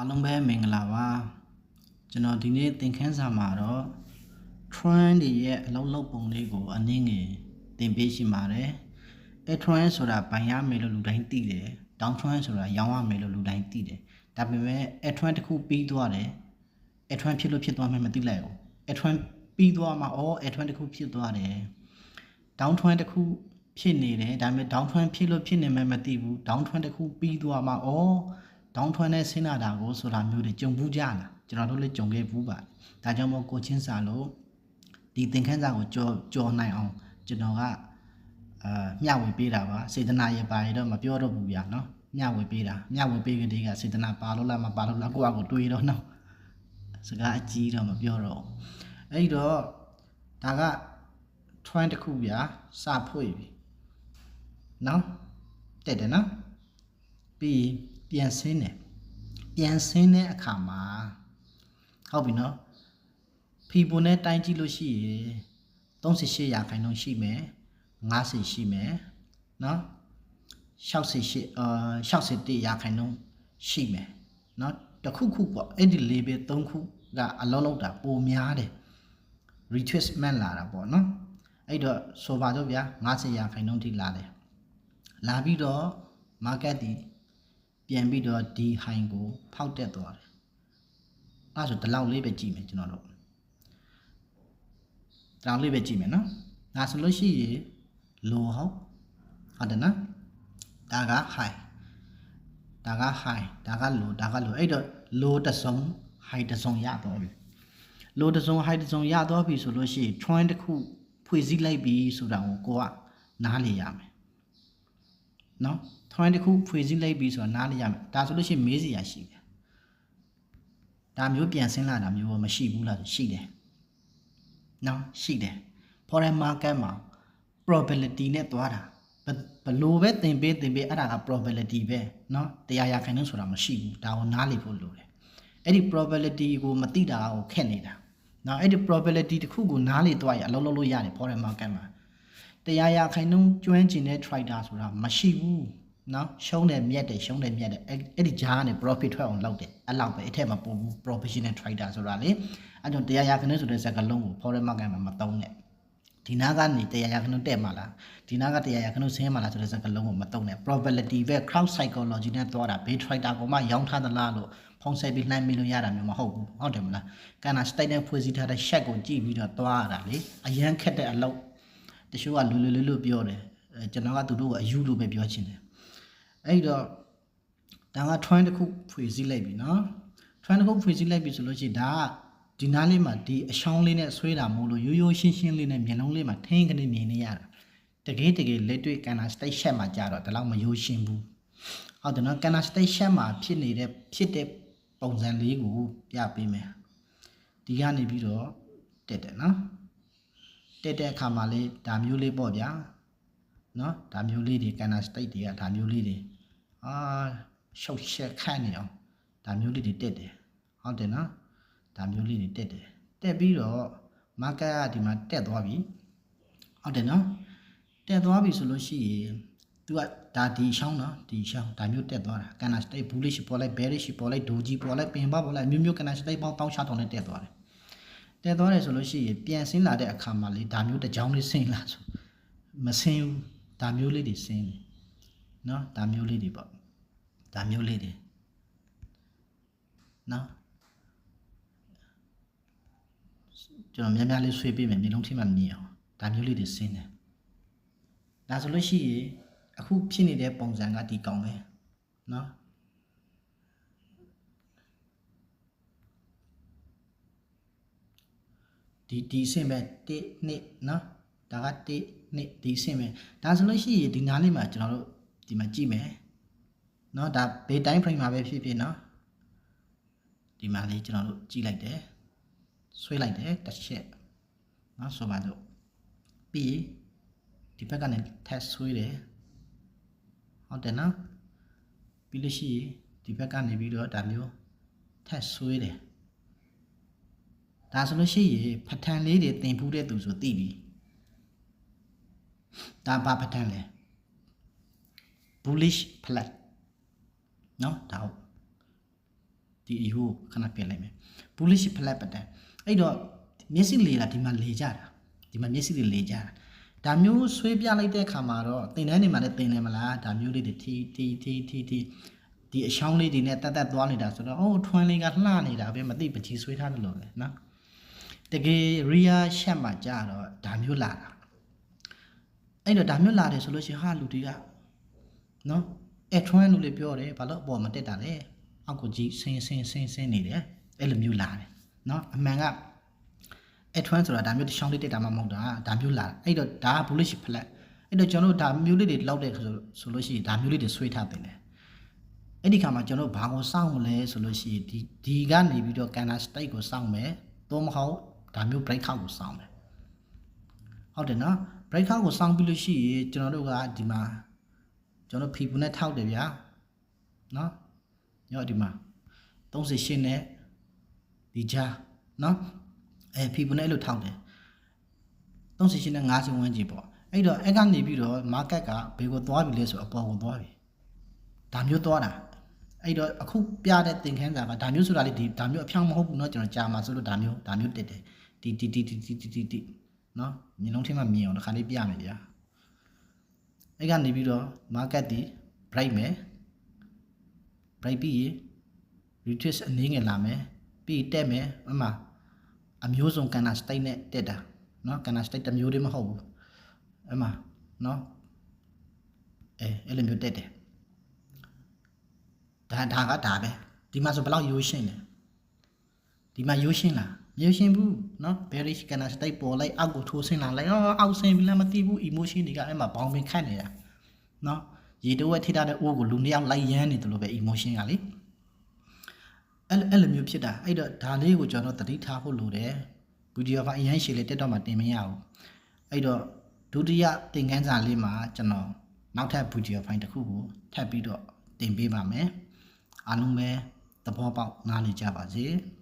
အားလုံးပဲမင်္ဂလာပါကျွန်တော်ဒီနေ့သင်ခန်းစာမှာတော့ trend တွေရဲ့အလုံးလုံးပုံလေးကိုအနည်းငယ်သင်ပေးရှိပါတယ်အဲ trend ဆိုတာဘိုင်ရမယ်လို့လူတိုင်းသိတယ် down trend ဆိုတာရောင်းရမယ်လို့လူတိုင်းသိတယ်ဒါပေမဲ့အဲ trend တစ်ခုပြီးသွားတယ်အဲ trend ဖြစ်လို့ဖြစ်သွားမှမသိလိုက်ဘူးအဲ trend ပြီးသွားမှအော်အဲ trend တစ်ခုဖြစ်သွားတယ် down trend တစ်ခုဖြစ်နေတယ်ဒါပေမဲ့ down trend ဖြစ်လို့ဖြစ်နေမှမသိဘူး down trend တစ်ခုပြီးသွားမှအော် down trend နဲ့ဆင်းလာတာကိုဆိုတာမျိုးတွေကြုံဘူးကြလားကျွန်တော်တို့လည်းကြုံခဲ့ဘူးပါတယ်ဒါကြောင့်မို့ကိုချင်းစာလို့ဒီသင်ခန်းစာကိုကြော်ကြော်နိုင်အောင်ကျွန်တော်ကအာမျှဝေပေးတာပါစေတနာရပါရတော့မပြောတော့ဘူးဗျာနော်မျှဝေပေးတာမျှဝေပေးကလေးကစေတနာပါလို့လားမပါလို့လားကိုယ့်အကိုတွေးတော့နော်စကားအကြီးတော့မပြောတော့ဘူးအဲ့တော့ဒါက trend တစ်ခုဗျာစဖွေပြီနော်တက်တယ်နော်ပြီး ပြန်ဆင်းတယ်ပြန်ဆင်းတဲ့အခါမှာဟုတ်ပြီနော်ဖီပိုနဲ့တိုင်းကြည့်လို့ရှိရင်38ရာခိုင်နှုန်းရှိမယ်50ရှိမယ်နော်68အာ61ရာခိုင်နှုန်းရှိမယ်နော်တစ်ခုခုပေါ့အဲ့ဒီ level 3ခုကအလုံးလုံးတာပိုများတယ် retracement လာတာပေါ့နော်အဲ့တော့ဆိုပါတော့ဗျာ50ရာခိုင်နှုန်းထိလာတယ်လာပြီးတော့ market ဒီ ပြန်ပြီးတော့ဒီ high ကိုဖောက်တက်သွားတယ်အဲ့ဆိုဒီလောက်လေးပဲကြည့်မယ်ကျွန်တော်တို့ဒီလောက်လေးပဲကြည့်မယ်နော်ဒါဆိုလို့ရှိရင် low ဟုတ်ဟုတ်တယ်နော်ဒါက high ဒါက high ဒါက low ဒါက low အဲ့တော့ low တစ်စုံ high တစ်စုံရတော့ပြီ low တစ်စုံ high တစ်စုံရတော့ပြီဆိုလို့ရှိရင် trend တစ်ခု ဖွေစည်းလိုက်ပြီဆိုတာကိုကိုကနားလေရမယ် နော် trend တစ်ခုဖွေစည်းလိုက်ပြီဆိုတာနားလေရမယ်ဒါဆိုလို့ရှိရင်မေးစရာရှိတယ်ဒါမျိုးပြန်ဆင်းလာတာမျိုးမရှိဘူးလားရှိတယ်နော်ရှိတယ် foreign market မှာ probability နဲ့သွားတာဘလို့ပဲသင်ပေးသင်ပေးအဲ့ဒါက probability ပဲเนาะတရားရခိုင်နှုန်းဆိုတာမရှိဘူးဒါကိုနားလည်ဖို့လိုတယ်အဲ့ဒီ probability ကိုမသိတာကိုခက်နေတာเนาะအဲ့ဒီ probability တစ်ခုကိုနားလည်သွားရအလုပ်လုပ်လို့ရတယ် foreign market မှာ တရားရခိုင်နှုန်းကျွမ်းကျင်တဲ့ trader ဆိုတာမရှိဘူးနော်ရှုံးတယ်မြက်တယ်ရှုံးတယ်မြက်တယ်အဲ့ဒီဂျားကနေ profit ထွက်အောင်လုပ်တယ်အဲ့လောက်ပဲအထက်မှာပုံ professional trader ဆိုတာလေအဲ့ကြောင့်တရားရခိုင်နှုန်းဆိုတဲ့စကားလုံးကို foreign market မှာမသုံးနဲ့ဒီနာကနေတရားရခဏတက်မှာလားဒီနာကတရားရခဏဆင်းမှာလားဆိုတဲ့စကားလုံးကိုမသုံးနဲ့ probability ပဲ crowd psychology နဲ့သွားတာ bay trader ကမှရောင်းထားသလားလို့ဖုံးဆက်ပြီးလှမ်းမိလို့ရတာမျိုးမဟုတ်ဘူးဟုတ်တယ်မလားကန်နာ state နဲ့ဖွဲ့စည်းထားတဲ့ shack ကိုကြည့်ပြီးတော့သွားရတာလေအရန်ခက်တဲ့အလုပ် တချို့ကလူလူလူလူပြောတယ်အဲကျွန်တော်ကသူတို့ကိုအယူလို့ပဲပြောချင်တယ်အဲ့တော့ဒါက trend တစ်ခုဖွဲ့စည်းလိုက်ပြီနော် trend တစ်ခုဖွဲ့စည်းလိုက်ပြီဆိုလို့ရှိရင်ဒါကဒီနားလေးမှာဒီအချောင်းလေးနဲ့ဆွဲတာမို့လို့ရိုးရိုးရှင်းရှင်းလေးနဲ့မျက်လုံးလေးမှာထင်းကနေမြင်နေရတာတကယ်တကယ်လက်တွေ့ကန်နာစတိတ်ရှက်မှာကြာတော့ဒါတော့မရိုးရှင်းဘူးဟုတ်တယ်နော်ကန်နာစတိတ်ရှက်မှာဖြစ်နေတဲ့ဖြစ်တဲ့ပုံစံလေးကိုပြပေးမယ်ဒီကနေပြီးတော့တက်တယ်နော် တက်တဲ့အခါမှာလေးဒါမျိုးလေးပေါ့ဗျာနော်ဒါမျိုးလေးတွေကန်နာစတိတ်တွေကဒါမျိုးလေးတွေအာရှုပ်ရှက်ခန့်နေအောင်ဒါမျိုးလေးတွေတက်တယ်ဟုတ်တယ်နော်ဒါမျိုးလေးတွေတက်တယ်တက်ပြီးတော့ market ကဒီမှာတက်သွားပြီဟုတ်တယ်နော်တက်သွားပြီဆိုလို့ရှိရင် तू ကဒါဒီရှောင်းနော်ဒီရှောင်းဒါမျိုးတက်သွားတာကန်နာစတိတ် bullish ပေါ်လိုက် bearish ပေါ်လိုက် doji ပေါ်လိုက်ပင်ပပေါ်လိုက်မျိုးမျိုးကန်နာစတိတ်ပေါင်းတောင်းချတောင်းနဲ့တက်သွားတယ် တက်သွားတယ်ဆိုလို့ရှိရင်ပြန်ဆင်းလာတဲ့အခါမှာလေဒါမျိုးတစ်ကြောင်းလေးဆင်းလာဆိုမဆင်းဘူးဒါမျိုးလေးတွေဆင်းတယ်နော်ဒါမျိုးလေးတွေပေါ့ဒါမျိုးလေးတွေနော်ကျွန်တော်များများလေးဆွေးပေးမယ်မျိုးလုံးထိမှမြင်အောင်ဒါမျိုးလေးတွေဆင်းတယ်ဒါဆိုလို့ရှိရင်အခုဖြစ်နေတဲ့ပုံစံကဒီကောင်ပဲเဒီဒီဆင့်ပဲ1 2နော်ဒါက1 2ဒီဆင့်ပဲဒါဆိုလို့ရှိရင်ဒီနားလေးမှာကျွန်တော်တို့ဒီမှာကြည့်မယ်နော်ဒါဘေးတိုင်း frame မှာပဲဖြစ်ဖြစ်နော်ဒီမှာလေးကျွန်တော်တို့ကြည့်လိုက်တယ်ဆွဲလိုက်တယ်တစ်ချက်နော်ဆိုပါတော့ပြီးဒီဘက်ကနေထပ်ဆွဲတယ်ဟုတ်တယ်နော်ပြီးလို့ရှိရင်ဒီဘက်ကနေပြီးတော့ဒါမျိုးထပ်ဆွဲတယ် ဒါဆိုလို့ရှိရင်ပဋ္ဌာန်းလေးတွေသင်ဖူးတဲ့သူဆိုသိပြီဒါဘာပဋ္ဌာန်းလဲ bullish flat နော်ဒါဟုတ်ဒီဒီအယူကိုခဏပြင်လိုက်မယ် bullish flat pattern အဲ့တော့မျက်စိလေတာဒီမှာလေကြတာဒီမှာမျက်စိတွေလေကြတာဒါမျိုးဆွေးပြလိုက်တဲ့အခါမှာတော့တင်တန်းနေမှာလည်းတင်တယ်မလားဒါမျိုးလေးတွေထီထီထီထီထီဒီအချောင်းလေးတွေနဲ့တက်တက်သွားနေတာဆိုတော့အိုးထွန်းလေးကလှနေတာပဲမသိပကြီးဆွေးထားတယ်လို့လေနော် တကယ် real shot မှာကြာတော့ဒါမျိုးလာတာအဲ့တော့ဒါမျိုးလာတယ်ဆိုလို့ရှိရင်ဟာလူတွေကနော်အဲ့ထွန်းလူလေးပြောတယ်ဘာလို့အပေါ်မတက်တာလဲအောက်ကိုကြီးဆင်းဆင်းဆင်းဆင်းနေတယ်အဲ့လိုမျိုးလာတယ်နော်အမှန်ကအဲ့ထွန်းဆိုတာဒါမျိုးတစ်ချောင်းလေးတက်တာမှမဟုတ်တာဒါမျိုးလာအဲ့တော့ဒါက bullish flat အဲ့တော့ကျွန်တော်တို့ဒါမျိုးလေးတွေလောက်တဲ့ဆိုဆိုလို့ရှိရင်ဒါမျိုးလေးတွေဆွဲထားတင်တယ်အဲ့ဒီခါမှာကျွန်တော်တို့ဘာကိုစောင့်မလဲဆိုလို့ရှိရင်ဒီဒီကနေပြီးတော့ canna state ကိုစောင့်မယ်သို့မဟုတ် ဒါမျိုး break out ကိုစောင့်မယ်ဟုတ်တယ်နော် break out ကိုစောင့်ပြီးလို့ရှိရင်ကျွန်တော်တို့ကဒီမှာကျွန်တော်ဖီပူနဲ့ထောက်တယ်ဗျာနော်ရောဒီမှာ38နဲ့ဒီကြားနော် အဲဖီပူနဲ့အဲ့လိုထောက်တယ်38နဲ့50ဝန်းကျင်ပေါ့အဲ့တော့အဲ့ကနေပြီးတော့ market ကဘယ်ကိုသွားပြီလဲဆိုအပေါ်ကိုသွားပြီဒါမျိုးသွားတာအဲ့တော့အခုပြတဲ့သင်ခန်းစာကဒါမျိုးဆိုတာလေဒီဒါမျိုးအဖြောင်းမဟုတ်ဘူးเนาะကျွန်တော်ကြာမှာဆိုလို့ဒါမျိုးဒါမျိုးတက်တယ် တီတီတီတီတီတီတီတီနော်မြင်လုံးထဲမှာမြင်အောင်တစ်ခါလေးပြမယ်ဗျာအဲ့ကနေပြီးတော့ market တီ bright မယ် bright ပြီးရင် retrace အနည်းငယ်လာမယ်ပြီးတက်မယ်အမှအမျိုးစုံကန်နာစတိတ်နဲ့တက်တာနော်ကန်နာစတိတ်တစ်မျိုးတည်းမဟုတ်ဘူးအမှနော်အဲအဲ့လိုမျိုးတက်တယ်ဒါဒါကဒါပဲဒီမှာဆိုဘလောက်ရိုးရှင်းလဲဒီမှာရိုးရှင်းလား ရေရှင်ဘူးနော် bearish candle တိုက်ပေါ်လိုက်အောက်ကိုထိုးဆင်းလာလိုက်အော်အောက်ဆင်းပြီလားမသိဘူး emotion တွေကအဲ့မှာဘောင်ပင်ခတ်နေတာနော်ရေတိုးဝဲထိထားတဲ့အိုးကိုလူနှစ်ယောက်လိုက်ရမ်းနေတယ်လို့ပဲ emotion ကလေအဲ့အဲ့လိုမျိုးဖြစ်တာအဲ့တော့ဒါလေးကိုကျွန်တော်သတိထားဖို့လိုတယ်ဗီဒီယိုကအရင်ရှည်လေးတက်တော့မှတင်မရဘူးအဲ့တော့ဒုတိယသင်ခန်းစာလေးမှာကျွန်တော်နောက်ထပ်ဗီဒီယိုဖိုင်တစ်ခုကိုထပ်ပြီးတော့တင်ပေးပါမယ်အားလုံးပဲသဘောပေါက်နားလည်ကြပါစေ။